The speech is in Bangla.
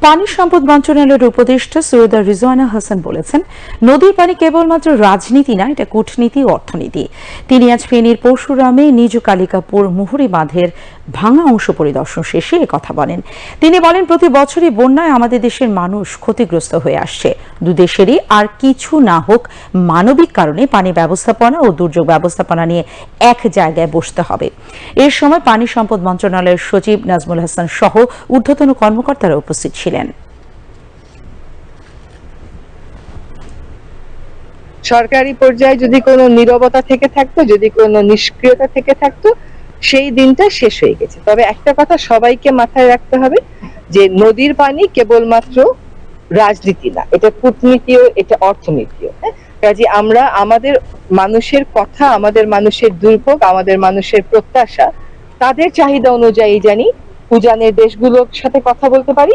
পানি সম্পদ মন্ত্রণালয়ের উপদেষ্টা সৈয়দা রিজওয়ানা হাসান বলেছেন, নদীর পানি কেবলমাত্র রাজনীতি না, এটা কূটনীতি অর্থনীতি। তিনি আজ ফেনীর পরশুরামে নিজ কালিকাপুর মুহুরি বাঁধের ভাঙা অংশ পরিদর্শন শেষে কথা বলেন। তিনি বলেন, প্রতি বছরই বন্যায় আমাদের দেশের মানুষ ক্ষতিগ্রস্ত হয়ে আসছে। দু দেশেরই আর কিছু না হোক মানবিক কারণে পানি ব্যবস্থাপনা ও দুর্যোগ ব্যবস্থাপনা নিয়ে এক জায়গায় বসতে হবে। এর সময় পানি সম্পদ মন্ত্রণালয়ের সচিব নাজমুল হাসান সহ ঊর্ধ্বতন কর্মকর্তারা উপস্থিত ছিলেন। সরকারি পর্যায়ে যদি কোনো নীরবতা থেকে থাকতো, যদি কোনো নিষ্ক্রিয়তা থেকে থাকতো, সেই দিনটা শেষ হয়ে গেছে। তবে একটা কথা সবাইকে মাথায় রাখতে হবে যে নদীর পানি কেবলমাত্র রাজনীতি না, এটা কূটনীতিও এটা অর্থনীতিও হ্যাঁ? কাজে আমরা আমাদের মানুষের কথা, আমাদের মানুষের দুর্ভোগ, আমাদের মানুষের প্রত্যাশা, তাদের চাহিদা অনুযায়ী জানি উজানের দেশগুলোর সাথে কথা বলতে পারি।